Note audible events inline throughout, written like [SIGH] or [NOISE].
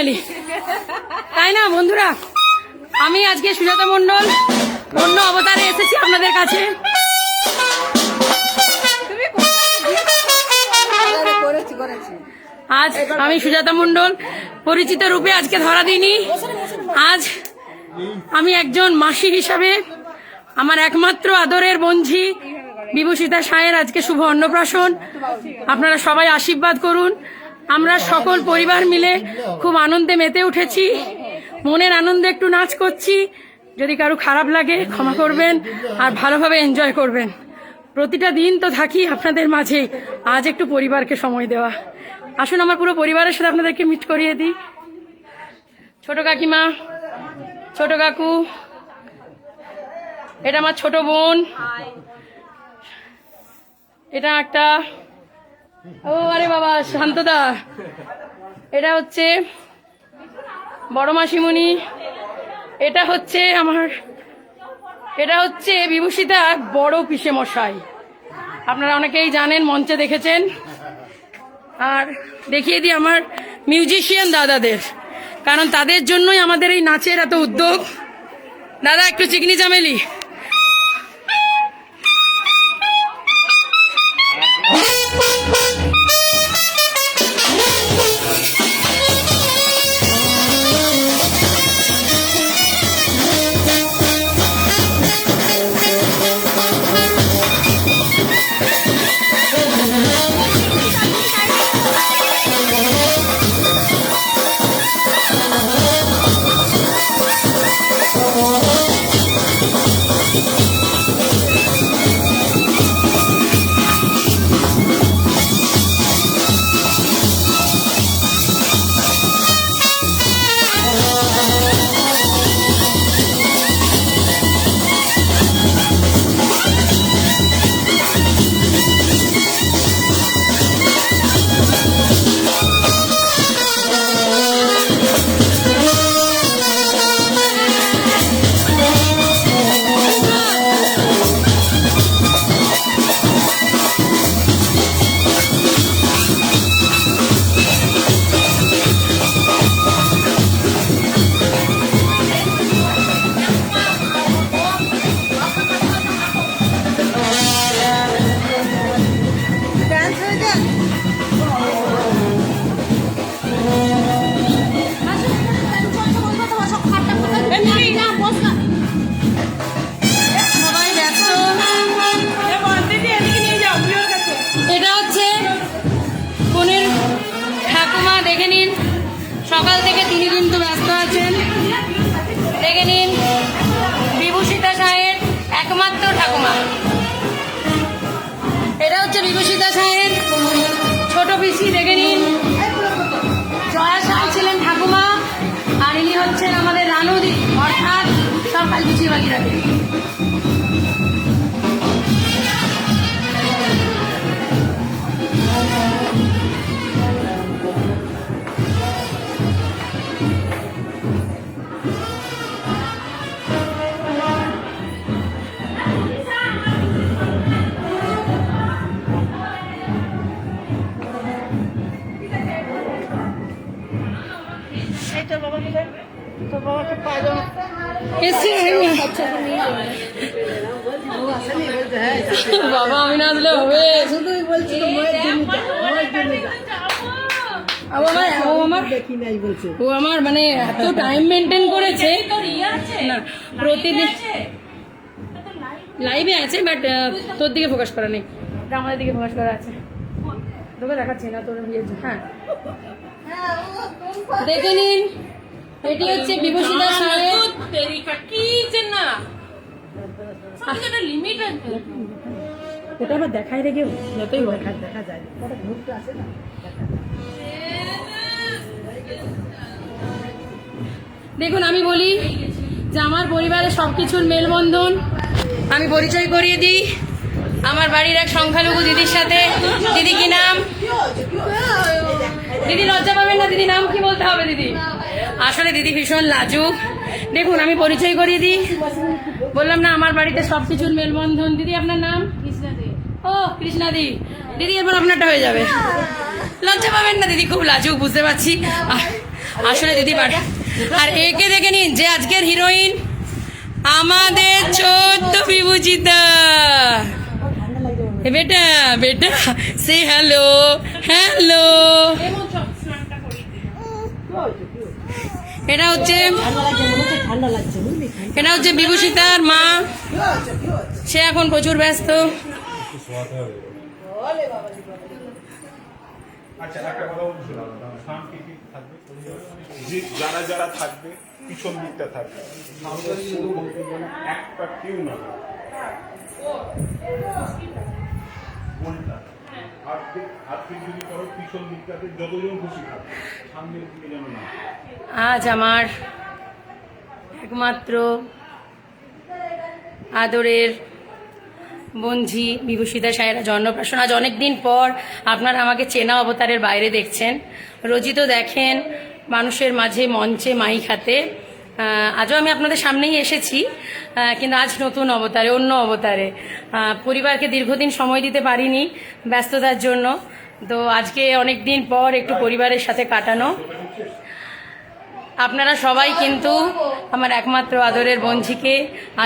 চামেলি তাই না, বন্ধুরা? আমি আজকে সুজাতা মণ্ডল, অন্য অবতারে এসেছি আপনাদের কাছে। আজ আমি সুজাতা মণ্ডল, পরিচিত রূপে আজকে ধরা দিইনি। আজ আমি একজন মাসি হিসাবে আমার একমাত্র আদরের বঞ্ঝি, বিভূষিতা সায়ের আজকে শুভ অন্নপ্রাশন। আপনারা সবাই আশীর্বাদ করুন। আমরা সকল পরিবার মিলে খুব আনন্দে মেতে উঠেছি। মনের আনন্দে একটু নাচ করছি। যদি কারও খারাপ লাগে, ক্ষমা করবেন আর ভালোভাবে এনজয় করবেন। প্রতিটা দিন তো থাকি আপনাদের মাঝে। আজ একটু পরিবারকে সময় দেওয়া। আসুন, আমার পুরো পরিবারের সাথে আপনাদেরকে মিট করিয়ে দিই। ছোট কাকিমা, ছোট কাকু, এটা আমার ছোট বোন, এটা একটা ও, আরে বাবা, শান্তদা। এটা হচ্ছে বড় মাসিমণি। এটা হচ্ছে আমার, এটা হচ্ছে বিভূষিতা বড় পিসে মশাই আপনারা অনেকেই জানেন, মঞ্চে দেখেছেন। আর দেখিয়ে দিই আমার মিউজিশিয়ান দাদাদের, কারণ তাদের জন্যই আমাদের এই নাচের এত উদ্যোগ। দাদা, একটু চিকনি চামেলি। দেখে নিন। বিভূষিতা সাহের একমাত্র ঠাকুমা। এটা হচ্ছে বিভূষিতা সাহের ছোট পিসি দেখে নিন। জয়া সাহ ছিলেন ঠাকুমা, আর ইনি হচ্ছেন আমাদের রানুদি। অর্থাৎ সকাল পিছিয়ে বাকি রাখেন বাবা আমি না আসলে হবে। শুধুই বলছি তো ময়ের ও আমার ও আমার দেখি নাই বলছে। ও আমার মানে এত টাইম মেনটেন করেছে। না প্রতিদিন লাইভে আছে বাট তোর দিকে ফোকাস করা নেই। আমাদের দিকে ফোকাস করা আছে। তোকে দেখাচ্ছি না তোর বিয়ের হ্যাঁ। দেখে নিন এটি হচ্ছে বিভূষিতা সাহেব। ওটা আবার দেখাই রেখে যতই হোক দেখা যায়। ঘুরতে আসে না দেখুন আমি বলি যে আমার পরিবারের সব কিছুর মেলবন্ধন আমি পরিচয় করিয়ে দিই। আমার বাড়ির এক সংখ্যালঘু দিদির সাথে। দিদি কি নাম? দিদি লজ্জা পাবেন না দিদি নাম কি বলতে হবে দিদি? আসলে দিদি ভীষণ লাজুক। দেখুন আমি পরিচয় করিয়ে দিই। বললাম না আমার বাড়িতে সব কিছুর মেলবন্ধন। দিদি আপনার নাম? ও কৃষ্ণা দি। দিদি এরপর আপনারটা হয়ে যাবে। লজ্জা পাবেন না দিদি খুব লাজুক বুঝতে পারছি। আসলে দিদি আর একে দেখে নিন যে আজকের হিরোইন আমাদের ছোট্ট বিভূজিতা এ বেটা বেটা সে হ্যালো হ্যালো এটা হচ্ছে এটা হচ্ছে বিভূষিতার মা। সে এখন প্রচুর ব্যস্ত। আচ্ছা যারা যারা থাকবে, পিছন দিকটা থাকবে। একটা কেউ না আজ আমার একমাত্র আদরের বঞ্ঝি বিভূষিতা সাহেরা জন্মপ্রাশন। আজ অনেক দিন পর আপনারা আমাকে চেনা অবতারের বাইরে দেখছেন। রোজই তো দেখেন মানুষের মাঝে মঞ্চে হাতে আহ, আজও আমি আপনাদের সামনেই এসেছি কিন্তু আজ নতুন অবতারে, অন্য অবতারে। পরিবারকে দীর্ঘদিন সময় দিতে পারিনি ব্যস্ততার জন্য। তো আজকে অনেক দিন পর একটু পরিবারের সাথে কাটানো। আপনারা সবাই কিন্তু আমার একমাত্র আদরের বঞ্ঝিকে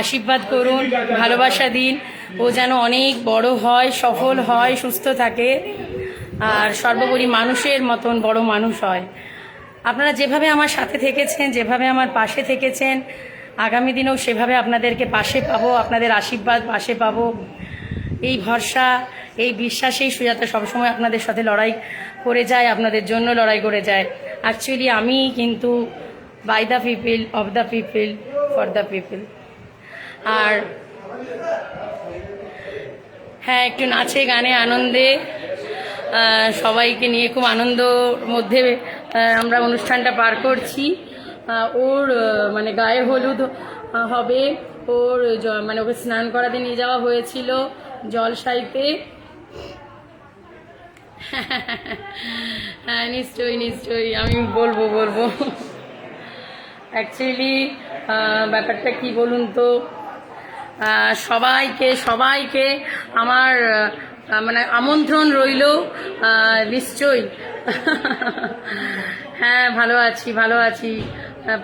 আশীর্বাদ করুন, ভালোবাসা দিন। ও যেন অনেক বড় হয়, সফল হয়, সুস্থ থাকে। আর সর্বোপরি মানুষের মতন বড় মানুষ হয়। আপনারা যেভাবে আমার সাথে থেকেছেন, যেভাবে আমার পাশে থেকেছেন, আগামী দিনেও সেভাবে আপনাদেরকে পাশে পাবো, আপনাদের আশীর্বাদ পাশে পাবো। এই ভরসা, এই বিশ্বাসেই সুজাতা সবসময় আপনাদের সাথে লড়াই করে যায়, আপনাদের জন্য লড়াই করে যায়। অ্যাকচুয়ালি আমি কিন্তু by the people of the people for the people আর হ্যাঁ একটু নাচে, গানে, আনন্দে সবাইকে নিয়ে খুব আনন্দ মধ্যে আমরা অনুষ্ঠানটা পার করছি। ওর মানে গায়ে হলুদ হবে। ওর মানে ওকে স্নান করাতে নিয়ে যাওয়া হয়েছিল জলসাইতে [LAUGHS] হ্যাঁ নিশ্চয়ই নিশ্চয়ই। আমি বলব বলব। অ্যাকচুয়ালি ব্যাপারটা কি বলুন তো? সবাইকে সবাইকে আমার মানে আমন্ত্রণ রইল নিশ্চয়ই। হ্যাঁ ভালো আছি ভালো আছি।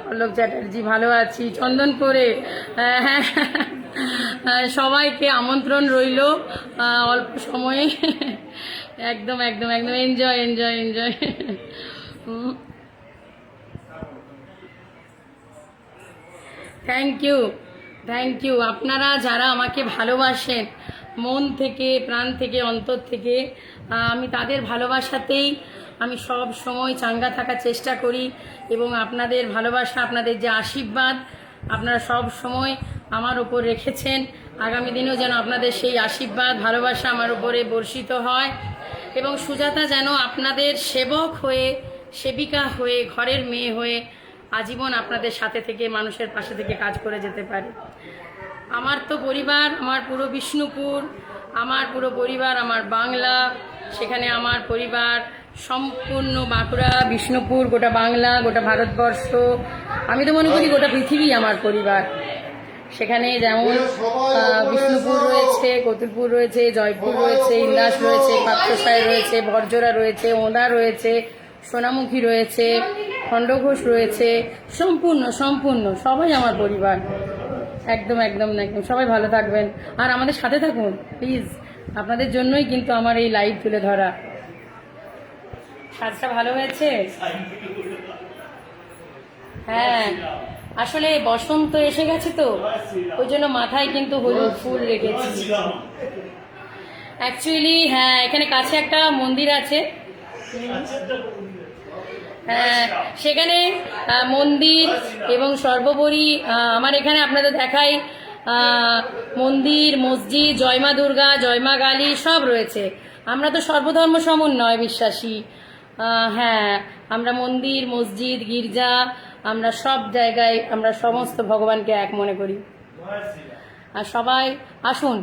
পল্লব চ্যাটার্জি ভালো আছি। চন্দনপুরে হ্যাঁ হ্যাঁ হ্যাঁ, সবাইকে আমন্ত্রণ রইল অল্প সময়ে। একদম একদম একদম। Enjoy enjoy enjoy thank you thank you আপনারা যারা আমাকে ভালোবাসেন মন থেকে, প্রাণ থেকে, অন্তর থেকে আমি তাদের ভালোবাসাতেই আমি সব সময় চাঙ্গা থাকার চেষ্টা করি এবং আপনাদের ভালোবাসা, আপনাদের যে আশীর্বাদ আপনারা সব সময় আমার ওপর রেখেছেন। আগামী দিনেও যেন আপনাদের সেই আশীর্বাদ, ভালোবাসা আমার উপরে বর্ষিত হয় এবং সুজাতা যেন আপনাদের সেবক হয়ে, সেবিকা হয়ে, ঘরের মেয়ে হয়ে আজীবন আপনাদের সাথে থেকে, মানুষের পাশে থেকে কাজ করে যেতে পারে। আমার তো পরিবার আমার পুরো বিষ্ণুপুর আমার পুরো পরিবার আমার বাংলা সেখানে আমার পরিবার সম্পূর্ণ বাঁকুড়া বিষ্ণুপুর গোটা বাংলা গোটা ভারতবর্ষ। আমি তো মনে করি গোটা পৃথিবী আমার পরিবার। সেখানে যেমন বিষ্ণুপুর রয়েছে কতুলপুর রয়েছে জয়পুর রয়েছে ইন্দাস রয়েছে পাত্রসায় রয়েছে বর্জরা রয়েছে ওঁদা রয়েছে সোনামুখী রয়েছে খণ্ডঘোষ রয়েছে সম্পূর্ণ সম্পূর্ণ সবাই আমার পরিবার। একদম একদম একদম। সবাই ভালো থাকবেন। আর আমাদের সাথে থাকুন প্লিজ আপনাদের জন্যই কিন্তু আমার এই লাইভ তুলে ধরা। সাজটা ভালো হয়েছে? হ্যাঁ। আসলে বসন্ত এসে গেছে তো, ওই জন্য মাথায় কিন্তু হলুদ ফুল রেখেছি। অ্যাকচুয়ালি হ্যাঁ এখানে কাছে একটা মন্দির আছে। সেখানে মন্দির এবং সর্বোপরি আমার এখানে আপনাদের দেখাই মন্দির, মসজিদ জয়মা দুর্গা জয়মা কালী, সব রয়েছে। আমরা তো সর্বধর্ম সমন্বয় বিশ্বাসী। হ্যাঁ আমরা মন্দির, মসজিদ, গির্জা, আমরা সব জায়গায় আমরা সমস্ত ভগবানকে এক মনে করি। আর সবাই, আসুন,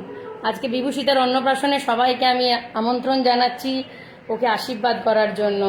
আজকে বিভূষিতার অন্নপ্রাশনে সবাইকে আমি আমন্ত্রণ জানাচ্ছি, ওকে আশীর্বাদ করার জন্য।